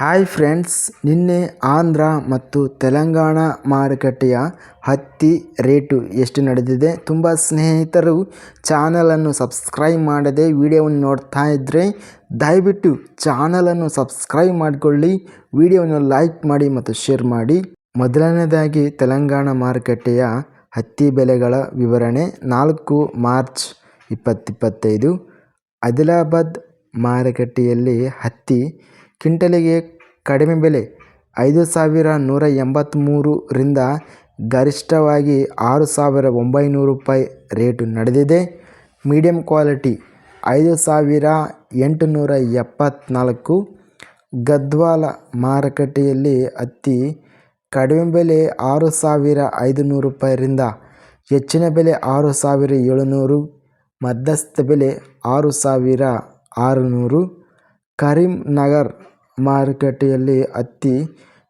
Hi friends, ನಿನ್ನೆ ಆಂಧ್ರ ಮತ್ತು ತೆಲಂಗಾಣ ಮಾರುಕಟ್ಟೆಯ ಹತ್ತಿ ರೇಟು ಎಷ್ಟು ನಡೆದಿದೆ? ತುಂಬ ಸ್ನೇಹಿತರು ಚಾನಲನ್ನು ಸಬ್ಸ್ಕ್ರೈಬ್ ಮಾಡದೆ ವಿಡಿಯೋವನ್ನು ನೋಡ್ತಾ ಇದ್ದರೆ ದಯವಿಟ್ಟು ಚಾನಲನ್ನು ಸಬ್ಸ್ಕ್ರೈಬ್ ಮಾಡಿಕೊಳ್ಳಿ, ವಿಡಿಯೋವನ್ನು ಲೈಕ್ ಮಾಡಿ ಮತ್ತು ಶೇರ್ ಮಾಡಿ. ಮೊದಲನೇದಾಗಿ ತೆಲಂಗಾಣ ಮಾರುಕಟ್ಟೆಯ ಹತ್ತಿ ಬೆಲೆಗಳ ವಿವರಣೆ. ನಾಲ್ಕು ಮಾರ್ಚ್ ಇಪ್ಪತ್ತಿಪ್ಪತ್ತೈದು ಆದಿಲಾಬಾದ್ ಮಾರುಕಟ್ಟೆಯಲ್ಲಿ ಹತ್ತಿ ಕ್ವಿಂಟಲಿಗೆ ಕಡಿಮೆ ಬೆಲೆ ಐದು ಸಾವಿರ ನೂರ ಎಂಬತ್ತ್ಮೂರರಿಂದ ಗರಿಷ್ಠವಾಗಿ ಆರು ಸಾವಿರ ಒಂಬೈನೂರು ರೂಪಾಯಿ ರೇಟು ನಡೆದಿದೆ. ಮೀಡಿಯಂ ಕ್ವಾಲಿಟಿ ಐದು ಸಾವಿರ ಎಂಟುನೂರ ಎಪ್ಪತ್ತ್ನಾಲ್ಕು ಗದ್ವಾಲ ಮಾರುಕಟ್ಟೆಯಲ್ಲಿ ಹತ್ತಿ ಕಡಿಮೆ ಬೆಲೆ ಆರು ಸಾವಿರ ಐದು ನೂರು ರೂಪಾಯಿಯಿಂದ ಹೆಚ್ಚಿನ ಬೆಲೆ ಆರು ಸಾವಿರ ಏಳುನೂರು. ಮಧ್ಯಸ್ಥ ಬೆಲೆ ಆರು ಸಾವಿರ ಆರುನೂರು. ಕರೀಂನಗರ್ ಮಾರುಕಟ್ಟೆಯಲ್ಲಿ ಹತ್ತಿ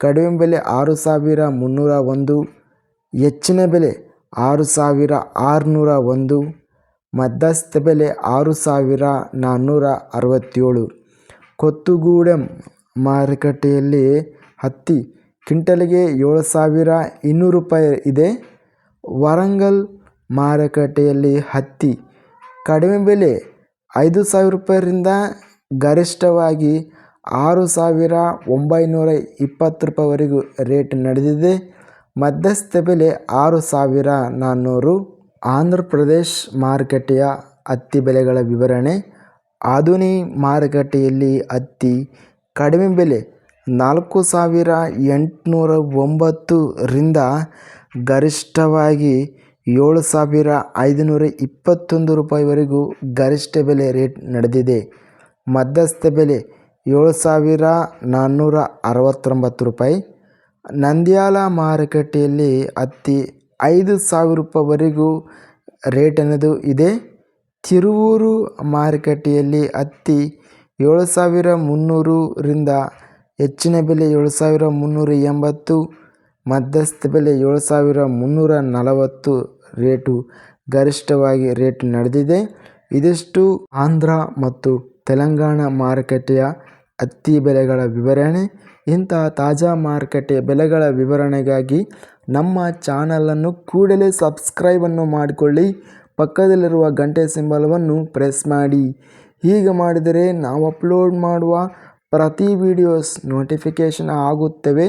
ಕಡಿಮೆ ಬೆಲೆ ಆರು ಸಾವಿರ ಮುನ್ನೂರ ಒಂದು, ಹೆಚ್ಚಿನ ಬೆಲೆ ಆರು ಸಾವಿರ ಆರುನೂರ ಒಂದು, ಮಧ್ಯಸ್ಥ ಬೆಲೆ ಆರು ಸಾವಿರ ನಾನ್ನೂರ ಅರವತ್ತೇಳು. ಕೊತ್ತುಗೂಡೆಂ ಮಾರುಕಟ್ಟೆಯಲ್ಲಿ ಹತ್ತಿ ಕ್ವಿಂಟಲಿಗೆ ಏಳು ಸಾವಿರ ಇನ್ನೂರು ರೂಪಾಯಿ ಇದೆ. ವರಂಗಲ್ ಮಾರುಕಟ್ಟೆಯಲ್ಲಿ ಹತ್ತಿ ಕಡಿಮೆ ಬೆಲೆ ಐದು ಸಾವಿರ ರೂಪಾಯಿರಿಂದ ಗರಿಷ್ಠವಾಗಿ ಆರು ಸಾವಿರ ಒಂಬೈನೂರ ಇಪ್ಪತ್ತು ರೂಪಾಯಿವರೆಗೂ ರೇಟ್ ನಡೆದಿದೆ. ಮಧ್ಯಸ್ಥ ಬೆಲೆ ಆರು ಸಾವಿರ ನಾನ್ನೂರು. ಆಂಧ್ರ ಪ್ರದೇಶ್ ಮಾರುಕಟ್ಟೆಯ ಹತ್ತಿ ಬೆಲೆಗಳ ವಿವರಣೆ. ಆಧುನಿ ಮಾರುಕಟ್ಟೆಯಲ್ಲಿ ಹತ್ತಿ ಕಡಿಮೆ ಬೆಲೆ ನಾಲ್ಕು ಸಾವಿರ ಎಂಟುನೂರ ಒಂಬತ್ತರಿಂದ ಗರಿಷ್ಠವಾಗಿ ಏಳು ಸಾವಿರ ಐದುನೂರ ಇಪ್ಪತ್ತೊಂದು ರೂಪಾಯಿವರೆಗೂ ಗರಿಷ್ಠ ಬೆಲೆ ರೇಟ್ ನಡೆದಿದೆ. ಮಧ್ಯಸ್ಥ ಬೆಲೆ ಏಳು ಸಾವಿರ ನಾನ್ನೂರ ಅರವತ್ತೊಂಬತ್ತು ರೂಪಾಯಿ. ನಂದ್ಯಾಲ ಮಾರುಕಟ್ಟೆಯಲ್ಲಿ ಹತ್ತಿ ಐದು ಸಾವಿರ ರೂಪಾಯಿವರೆಗೂ ರೇಟ್ ಅನ್ನೋದು ಇದೆ. ತಿರುವೂರು ಮಾರುಕಟ್ಟೆಯಲ್ಲಿ ಹತ್ತಿ ಏಳು ಸಾವಿರ ಮುನ್ನೂರರಿಂದ ಹೆಚ್ಚಿನ ಬೆಲೆ ಏಳು ಸಾವಿರ ಮುನ್ನೂರ ಎಂಬತ್ತು ಮಧ್ಯಸ್ಥ ಬೆಲೆ ಏಳು ಸಾವಿರ ಮುನ್ನೂರ ನಲವತ್ತು ರೇಟು ಗರಿಷ್ಠವಾಗಿ ರೇಟ್ ನಡೆದಿದೆ. ಇದಿಷ್ಟು ಆಂಧ್ರ ಮತ್ತು ತೆಲಂಗಾಣ ಮಾರುಕಟ್ಟೆಯ ಹತ್ತಿ ಬೆಲೆಗಳ ವಿವರಣೆ ಇಂತಹ ತಾಜಾ ಮಾರುಕಟ್ಟೆ ಬೆಲೆಗಳ ವಿವರಣೆಗಾಗಿ ನಮ್ಮ ಚಾನಲನ್ನು ಕೂಡಲೇ ಸಬ್ಸ್ಕ್ರೈಬನ್ನು ಮಾಡಿಕೊಳ್ಳಿ. ಪಕ್ಕದಲ್ಲಿರುವ ಗಂಟೆ ಸಿಂಬಲವನ್ನು ಪ್ರೆಸ್ ಮಾಡಿ. ಹೀಗೆ ಮಾಡಿದರೆ ನಾವು ಅಪ್ಲೋಡ್ ಮಾಡುವ ಪ್ರತಿ ವಿಡಿಯೋಸ್ ನೋಟಿಫಿಕೇಷನ್ ಆಗುತ್ತವೆ.